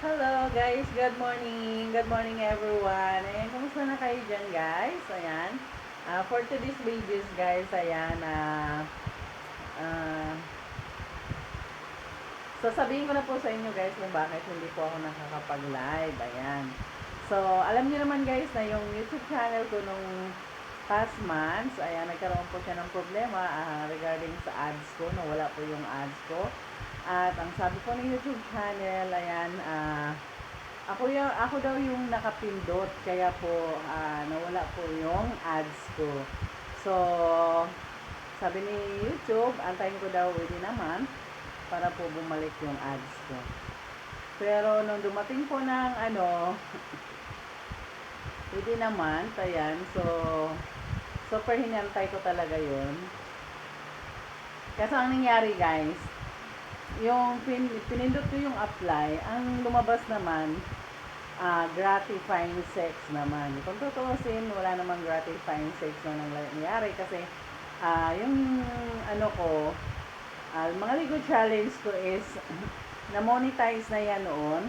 Hello guys, good morning. Good morning everyone. Ayan, kumusta na kayo dyan guys? Ayan. Ah, for today's videos guys, ayan, ah, ah, sasabihin ko na po sa inyo guys kung bakit hindi po ako nakakapag-live. Ayan. So, alam niyo naman guys na yung YouTube channel ko nung past months, ayan, nagkaroon po siya ng problema ah, regarding sa ads ko, nawala po yung ads ko. At ang sabi po ng YouTube channel, ayan, ah, ako, yung, ako daw yung nakapindot, kaya po ah, nawala po yung ads ko. So, sabi ni YouTube, antayin ko daw within a month para po bumalik yung ads ko. Pero nung dumating po ng ano, within a month, ayan, so, super hinantay ko talaga yun. Kasi ang nangyari guys, yung pin, pinindot ko yung apply, ang lumabas naman, ah gratifying sex naman. Kung tutuusin, wala namang gratifying sex na nangyari kasi ah yung ano ko, ah, mga Ligo challenge ko is na-monetize na yan noon.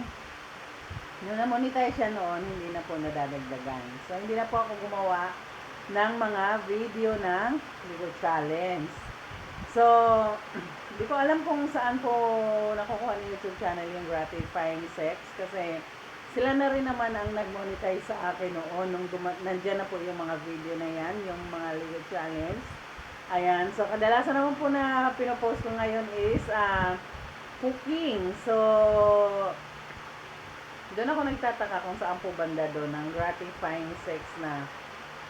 Nung na-monetize siya noon, hindi na po nadadagdagan. So, hindi na po ako gumawa ng mga video ng Ligo challenge. So, hindi ko alam kung saan po nakukuha ng YouTube channel yung gratifying sex kasi sila na rin naman ang nag-monetize sa akin noon nung duma- nandyan na po yung mga video na yan, yung mga Lego challenge. Ayan, so kadalasan naman po na pinopost ko ngayon is ah, cooking. So, doon ako nagtataka kung saan po banda doon ng gratifying sex na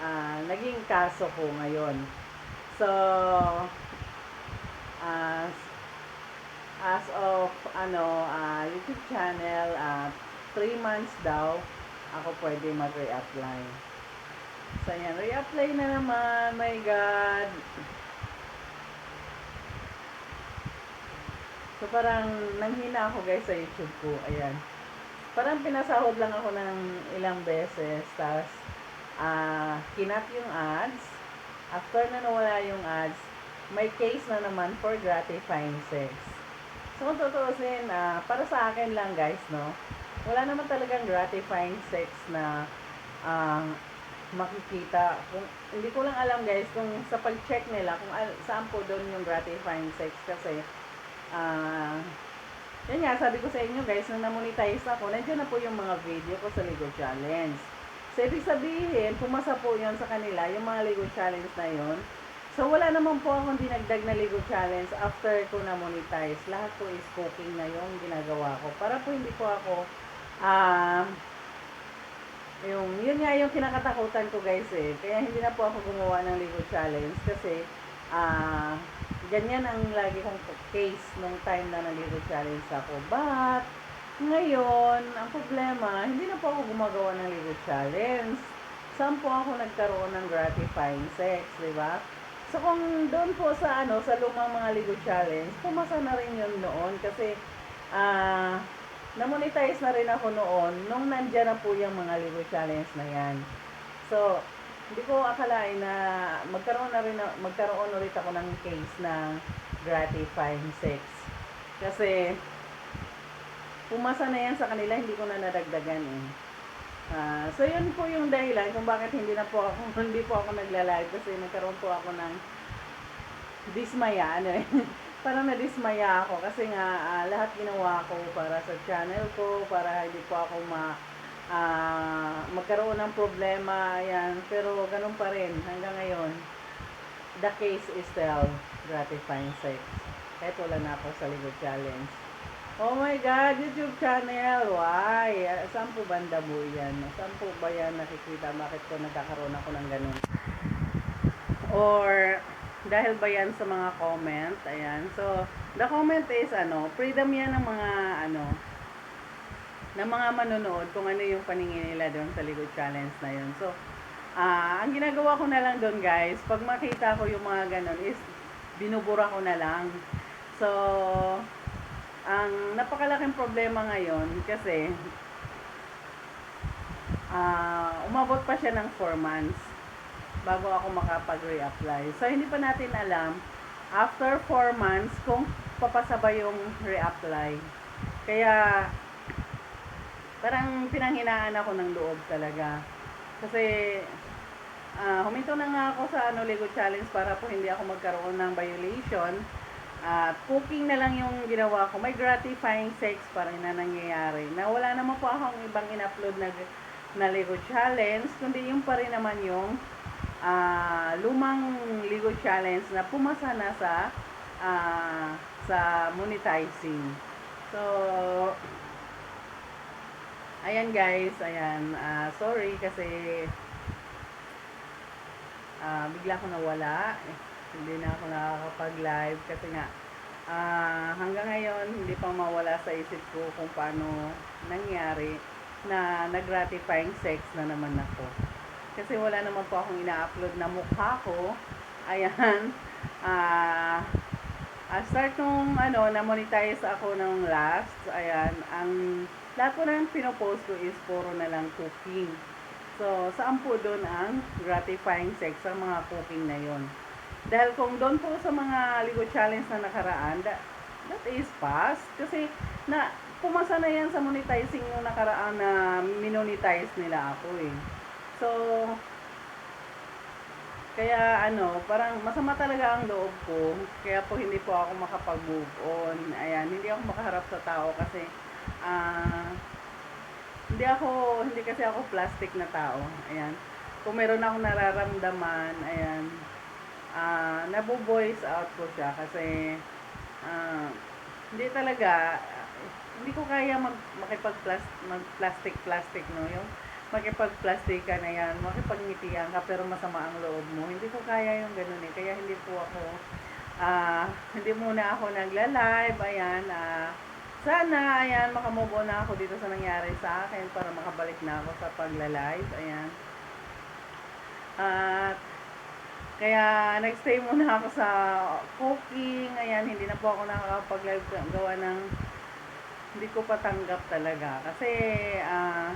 ah, naging kaso ko ngayon. So, as as of ano uh, YouTube channel uh, 3 months daw ako pwede mag-reapply. So yan reapply na naman my god. So parang nanghina ako guys sa YouTube ko ayan. Parang pinasahod lang ako ng ilang beses tapos uh, kinat yung ads. After na nawala yung ads may case na naman for gratifying sex. So, kung tutuusin, uh, para sa akin lang guys, no, wala naman talagang gratifying sex na uh, makikita. Kung, hindi ko lang alam guys kung sa pag-check nila kung al- saan po doon yung gratifying sex kasi uh, yun nga, sabi ko sa inyo guys, nung namonetize ako, nandiyan na po yung mga video ko sa Lego Challenge. So, ibig sabihin, pumasa po yun sa kanila, yung mga Lego Challenge na yun, So, wala naman po akong dinagdag na Lego Challenge after ko na monetize. Lahat po is cooking na yung ginagawa ko. Para po hindi po ako, ah, yung, yun nga yung kinakatakutan ko guys eh. Kaya hindi na po ako gumawa ng Lego Challenge kasi, ah, ganyan ang lagi kong case nung time na nag-Lego Challenge ako. But, ngayon, ang problema, hindi na po ako gumagawa ng Lego Challenge. Saan po ako nagkaroon ng gratifying sex, di ba? So kung doon po sa ano sa lumang mga Ligo Challenge, pumasa na rin 'yon noon kasi ah uh, na-monetize na rin ako noon nung nandiyan na po yung mga Ligo Challenge na 'yan. So hindi ko akalain na magkaroon na rin magkaroon ulit ako ng case na gratifying sex. Kasi pumasa na yan sa kanila, hindi ko na nadagdagan eh. Uh, so yun po yung dahilan kung bakit hindi na po ako hindi po ako nagla-live kasi nagkaroon po ako ng dismaya ano eh. Parang na-dismaya ako kasi nga uh, lahat ginawa ko para sa channel ko para hindi po ako ma uh, magkaroon ng problema yan pero ganun pa rin hanggang ngayon. The case is still gratifying sex kahit wala na ako sa Ligo Challenge Oh my God, YouTube channel. Why? Saan po banda mo yan? Saan po ba yan nakikita? Bakit ko nagkakaroon ako ng ganun? Or, dahil ba yan sa mga comment? Ayan. So, the comment is, ano, freedom yan ng mga, ano, ng mga manonood kung ano yung paningin nila doon sa Ligo Challenge na yun. So, ah, ang ginagawa ko na lang doon guys, pag makita ko yung mga ganun is, binubura ko na lang. So, ang napakalaking problema ngayon kasi uh, umabot pa siya ng 4 months bago ako makapag-reapply. So, hindi pa natin alam after 4 months kung papasabay yung reapply. Kaya, parang pinanghinaan ako ng loob talaga. Kasi, ah huminto na nga ako sa ano, Lego Challenge para po hindi ako magkaroon ng violation. At cooking na lang yung ginawa ko. May gratifying sex pa rin na nangyayari. Na wala naman po akong ibang in-upload na, na Lego Challenge. Kundi yung pa rin naman yung ah lumang Lego Challenge na pumasa na sa ah, sa monetizing. So, ayan guys, ayan. ah, sorry kasi ah, bigla ko nawala. Eh, hindi na ako nakakapag-live kasi nga ah, hanggang ngayon hindi pa mawala sa isip ko kung paano nangyari na nag-gratifying sex na naman ako. Kasi wala naman po akong ina-upload na mukha ko. Ayan. Ah, ah, start nung ano, na-monetize ako ng last. Ayan. Ang lahat po ng pinopost ko is puro na lang cooking. So, saan po doon ang gratifying sex sa mga cooking na yon? Dahil kung doon po sa mga Ligo Challenge na nakaraan, that, that is past. Kasi na, pumasa na yan sa monetizing yung nakaraan na minonetize nila ako eh. So, kaya ano, parang masama talaga ang loob ko. Kaya po hindi po ako makapag-move on. Ayan, hindi ako makaharap sa tao kasi ah hindi ako, hindi kasi ako plastic na tao. Ayan. Kung meron akong nararamdaman, ayan, ah nabu-voice out ko siya kasi ah hindi talaga, hindi ko kaya mag, makipag mag plastic plastic no yung makipag-plastikan na yan, makipagngitian ka pero masama ang loob mo. Hindi ko kaya yung ganun eh. Kaya hindi po ako, ah, hindi muna ako nagla-live. Ayan, ah, sana, ayan, makamove on na ako dito sa nangyari sa akin para makabalik na ako sa pagla-live. Ayan. At, kaya, nagstay muna ako sa cooking. Ayan, hindi na po ako nakakapag-live gawa ng hindi ko patanggap talaga. Kasi, ah,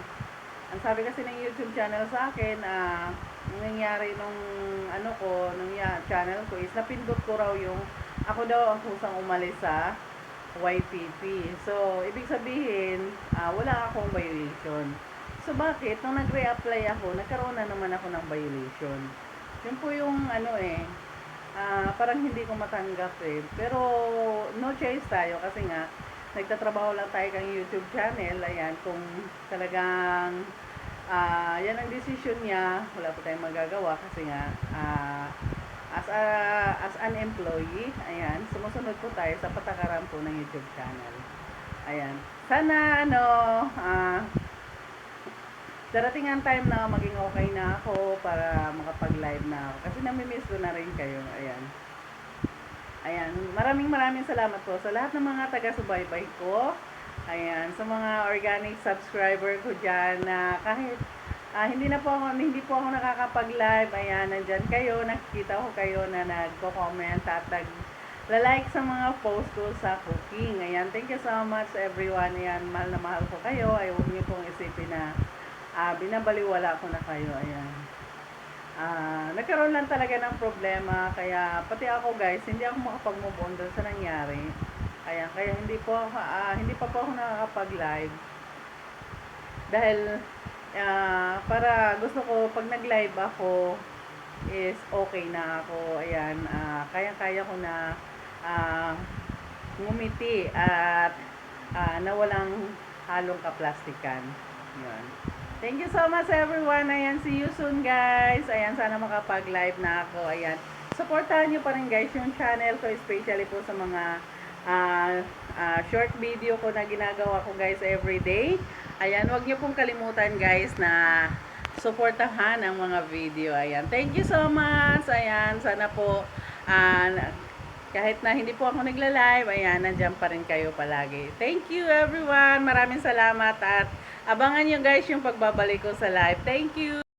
ang sabi kasi ng YouTube channel sa akin, ah, ang nangyari nung ano ko, nung channel ko is napindot ko raw yung ako daw ang kusang umalis sa YPP. So, ibig sabihin, ah, wala akong violation. So, bakit? Nung nag-reapply ako, nagkaroon na naman ako ng violation. Yun po yung ano eh, ah, parang hindi ko matanggap eh. Pero, no choice tayo kasi nga, nagtatrabaho lang tayo kang YouTube channel. Ayan, kung talagang ah yan ang decision niya, wala po tayong magagawa kasi nga ah, as a, as an employee, ayan, sumusunod po tayo sa patakaran po ng YouTube channel. Ayan. Sana ano, ah darating ang time na maging okay na ako para makapag-live na ako. Kasi namimiss ko na rin kayo. Ayan. Ayan, maraming maraming salamat po sa lahat ng mga taga-subaybay ko. Ayan, sa mga organic subscriber ko dyan na kahit ah, hindi na po ako, hindi po ako nakakapag-live. Ayan, nandyan kayo, nakikita ko kayo na nagko-comment at nag like sa mga post ko sa cooking. Ayan, thank you so much everyone. Ayan, mahal na mahal ko kayo. Ay, huwag niyo pong isipin na ah, binabaliwala ko na kayo. Ayan. Ah nagkaroon lang talaga ng problema kaya pati ako guys hindi ako makapag-move on doon sa nangyari. Kaya kaya hindi po ako, ah, hindi pa po ako nakakapag-live. Dahil ah, para gusto ko pag nag-live ako is okay na ako ayan. Ah, kaya-kaya ko na ah, ngumiti at ah, na walang halong kaplastikan. Yun Thank you so much everyone. Ayan, see you soon guys. Ayan, sana makapag-live na ako. Ayan. Supportahan nyo pa rin guys yung channel ko, especially po sa mga ah, ah, short video ko na ginagawa ko guys every day. Ayan, wag nyo pong kalimutan guys na supportahan ang mga video. Ayan, thank you so much. Ayan, sana po ah, kahit na hindi po ako nagla-live, ayan, nandiyan pa rin kayo palagi. Thank you everyone. Maraming salamat at abangan nyo guys yung pagbabalik ko sa live. Thank you.